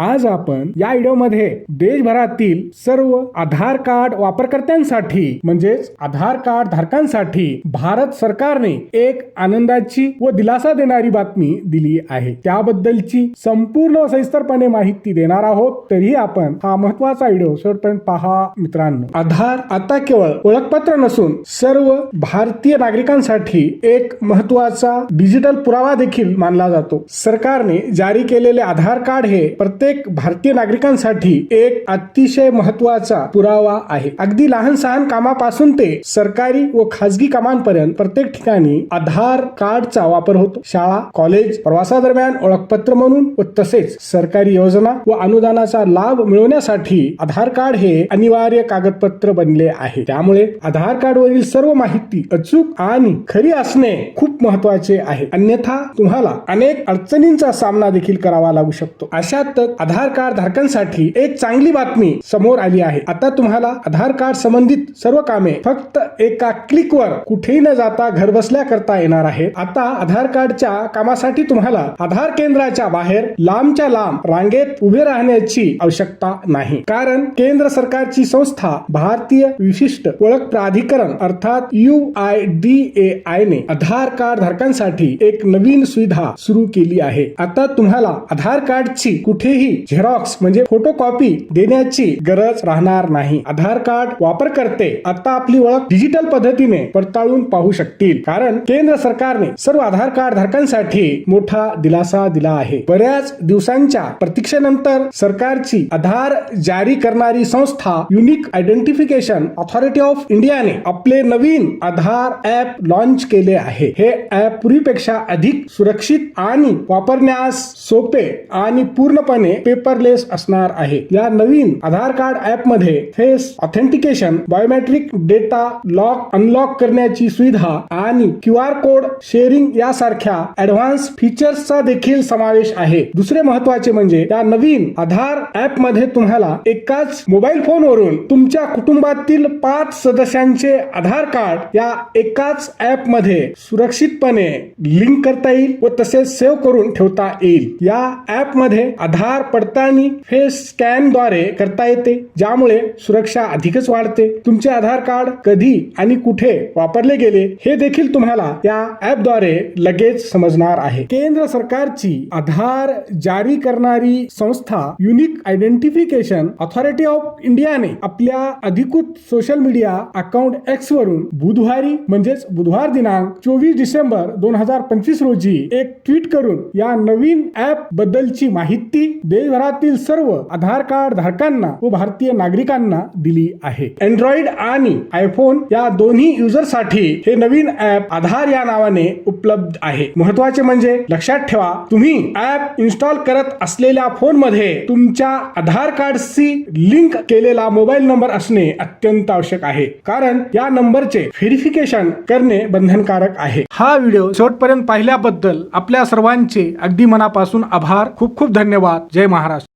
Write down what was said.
आज आपण या व्हिडिओमध्ये देशभरातील सर्व आधार कार्ड वापरकर्त्यांसाठी म्हणजेच आधार कार्ड धारकांसाठी भारत सरकारने एक आनंदाची व दिलासा देणारी बातमी दिली आहे. त्याबद्दलची संपूर्ण सविस्तरपणे माहिती देणार आहोत. तरीही आपण हा महत्त्वाचा व्हिडिओ शेवटपर्यंत पहा मित्रांनो. आधार आता केवळ ओळखपत्र नसून सर्व भारतीय नागरिकांसाठी एक महत्त्वाचा डिजिटल पुरावा देखील मानला जातो. सरकारने जारी केलेले आधार कार्ड हे प्रत्येक भारतीय नागरिकांसाठी एक अतिशय महत्त्वाचा पुरावा आहे. अगदी लहान सहान कामापासून ते सरकारी व खाजगी कामांपर्यंत प्रत्येक ठिकाणी आधार कार्डचा वापर होतो. शाळा कॉलेज प्रवासादरम्यान ओळखपत्र म्हणून व तसेच सरकारी योजना व अनुदानाचा लाभ मिळवण्यासाठी आधार कार्ड हे अनिवार्य कागदपत्र बनले आहे. त्यामुळे आधार कार्ड वरील सर्व माहिती अचूक आणि खरी असणे खूप महत्त्वाचे आहे. अन्यथा तुम्हाला अनेक अडचणींचा सामना देखील करावा लागू शकतो. अशातच आधार कार्ड धारकांसाठी एक चांगली बातमी समोर आली आहे. आता तुम्हाला आधार कार्ड संबंधित सर्व कामे फक्त एका क्लिकवर कुठेही न जाता घर बसल्या करता येणार आहे आता आधार कार्डच्या कामासाठी तुम्हाला आधार केंद्राच्या बाहेर लांबच्या लांब रांगेत उभे राहण्याची आवश्यकता नाही. कारण केंद्र सरकारची संस्था भारतीय विशिष्ट ओळख प्राधिकरण अर्थात U I D A I ने आधार कार्ड धारकांसाठी एक नवीन सुविधा सुरू केली आहे. आता तुम्हाला आधार कार्डची कुठेही झेरॉक्स म्हणजे फोटोकॉपी देण्याची गरज राहणार नाही. आधार कार्ड वापरकर्ते आता आपली ओळख डिजिटल पद्धतीने पडताळून पाहू शकतील. कारण केंद्र सरकारने सर्व आधार कार्ड धारकांसाठी मोठा दिलासा दिला आहे. बऱ्याच दिवसांच्या प्रतीक्षेनंतर सरकारची आधार जारी करणारी संस्था युनिक आयडेंटिफिकेशन ऑथॉरिटी ऑफ इंडियाने आपले नवीन आधार ऍप लॉन्च केले आहे. हे ऍप पूर्वीपेक्षा अधिक सुरक्षित आणि वापरण्यास सोपे आणि पूर्णपणे पेपरलेस असणार आहे. या नवीन Aadhaar card ऍपमध्ये face authentication biometric data lock unlock करण्याची सुविधा आणि क्यू आर कोड शेअरिंग यासारख्या ऍडव्हान्स फीचर्सचा देखील समावेश आहे. दुसरे महत्त्वाचे म्हणजे या नवीन आधार ऍपमध्ये तुम्हाला एकाच मोबाईल फोनवरून तुमच्या कुटुंबातील पाच सदस्यांचे आधार कार्ड या एकाच ऍपमध्ये सुरक्षितपणे लिंक करता येईल व तसेच सेव्ह करून ठेवता येईल. या ऍपमध्ये आधार पडताळणी फेस स्कॅनद्वारे करता येते ज्यामुळे सुरक्षा अधिकच वाढते. तुमचे आधार कार्ड कधी आणि कुठे वापरले गेले हे देखील तुम्हाला या ऍपद्वारे लगेच समजणार आहे. केंद्र सरकारची आधार जारी करणारी संस्था युनिक आयडेंटिफिकेशन ऑथॉरिटी ऑफ इंडियाने आपल्या अधिकृत सोशल मीडिया अकाउंट एक्स वरून बुधवारी म्हणजेच बुधवार दिनांक चोवीस डिसेंबर दोन हजार पंचवीस रोजी एक ट्विट करून या नवीन ऍप बद्दलची माहिती देशभरातील सर्व आधार कार्ड धारकांना व भारतीय नागरिकांना दिली आहे. अँड्रॉइड आणि आयफोन या दोन्ही युजरसाठी हे नवीन ऍप आधार या नावाने उपलब्ध आहे. महत्त्वाचे म्हणजे लक्षात ठेवा तुम्ही ऍप इन्स्टॉल करत असलेल्या फोनमध्ये तुमच्या आधार कार्डशी लिंक केलेला मोबाईल नंबर असणे अत्यंत आवश्यक आहे. कारण या नंबरचे व्हेरिफिकेशन करणे बंधनकारक आहे. हा व्हिडिओ शेवटपर्यंत पाहिल्याबद्दल आपल्या सर्वांचे अगदी मनापासून आभार. खूप खूप धन्यवाद. जय महाराष्ट्र.